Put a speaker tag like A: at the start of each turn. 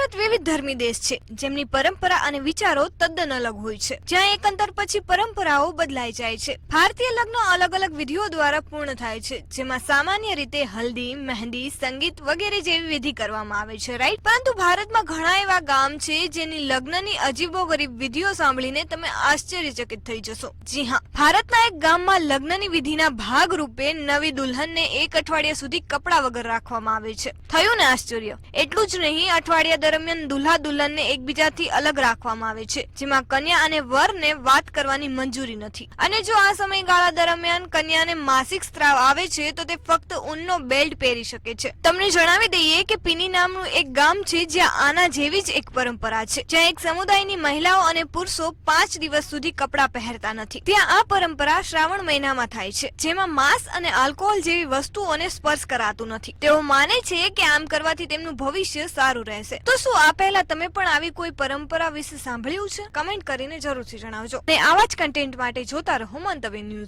A: ભારત વિવિધ ધર્મી દેશ છે. જેમની પરંપરા અને વિચારો તદ્દન અલગ હોય છે. જ્યાં એક પછી પરંપરાઓ બદલાઈ જાય છે. ભારતીય લગ્ન અલગ અલગ વિધિઓ દ્વારા પૂર્ણ થાય છે. જેમાં સામાન્ય રીતે હલ્દી, મહેંદી, સંગીત વગેરે જેવી વિધિ કરવામાં આવે છે રાઈટ પરંતુ ભારતમાં ઘણા એવા ગામ છે જેની લગ્નની અજીબો ગરીબ વિધિઓ સાંભળીને તમે આશ્ચર્યચકિત થઈ જશો. જી હા, ભારતના એક ગામમાં લગ્નની વિધિના ભાગ રૂપે નવી દુલ્હનને એક અઠવાડિયા સુધી કપડા વગર રાખવામાં આવે છે. થયું ને આશ્ચર્ય? એટલું જ નહીં, અઠવાડિયા દરમિયાન દુલ્હા દુલ્હનને એકબીજાથી અલગ રાખવામાં આવે છે, જેમાં કન્યા અને વરને વાત કરવાની મંજૂરી નથી. અને જો આ સમયગાળા દરમિયાન કન્યાને માસિક સ્ત્રાવ આવે છે, તો તે ફક્ત ઊનનો બેલ્ટ પહેરી શકે છે. તમને જણાવી દઈએ કે પીની નામનું એક ગામ છે, જ્યાં આના જેવી જ એક પરંપરા છે. જ્યાં એક સમુદાયની મહિલાઓ અને પુરુષો પાંચ દિવસ સુધી કપડાં પહેરતા નથી. ત્યાં આ પરંપરા શ્રાવણ મહિનામાં થાય છે, જેમાં માંસ અને આલ્કોહોલ જેવી વસ્તુઓને સ્પર્શ કરાતું નથી. તેઓ માને છે કે આમ કરવાથી તેમનું ભવિષ્ય સારું રહેશે. તો શું આ પહેલા તમે પણ આવી કોઈ પરંપરા વિશે સાંભળ્યું છે? કમેન્ટ કરીને જરૂરથી જણાવજો. ને આવા જ કન્ટેન્ટ માટે જોતા રહો મંતવ્ય ન્યૂઝ.